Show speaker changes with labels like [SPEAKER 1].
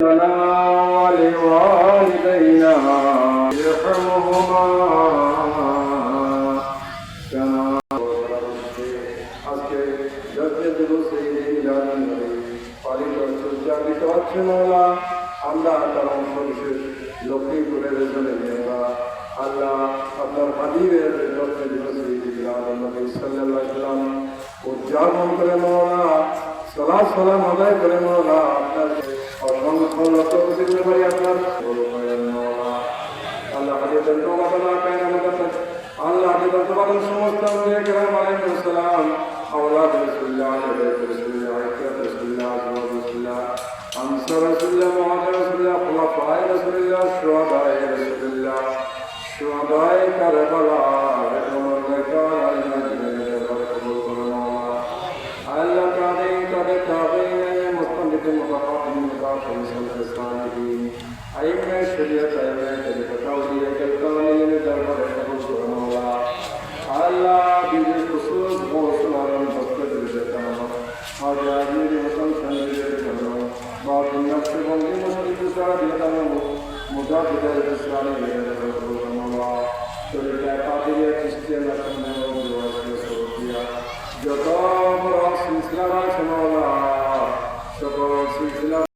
[SPEAKER 1] لنا ولوالدينا يرحمهما كما আজকে যজ্ঞ দিবসে এই জানেন পালিত হচ্ছে উদযাপিত হচ্ছে মোলা আমরা তার অংশ বিশেষ লক্ষ্মীপুরের জন্য আমরা আল্লাহ আপনার হাবিবের যজ্ঞ দিবসে নবী সাল্লাল্লাহু আলাইহি সাল্লাম উদযাপন করে মোলা সালাত সালাম আদায় করে মোলা আপনার অসংখ্য লক্ষ কোটি করে আপনার মোলা আল্লাহ হাবিবের দোয়া কায়ন আমাদের আল্লাহ হাবিবের দোয়া সমস্ত আম্বিয়া کرام আলাইহিস সালাম اولاد رسول الله عليه رسول الله عائشة رسول الله أزواج رسول الله أنصار رسول الله معاذ رسول الله خلفاء رسول الله شهداء رسول الله شهداء كربلاء عمر الملك العظيم والخلق المتقاطع من العرش وسلم الصالحين أئمة الشريعة أئمة التقوية كالقوانين درب الحفظ والمولى على بيد الخصوص موصل على المفقد بالجنة وجعل لي وسلم بالجنة باقي النفس بني مسلم بسعادة مجاهد الإسلام بين الله شريك قاتل تشتي لكم من الوصول جو تو مرا سلسلہ رہا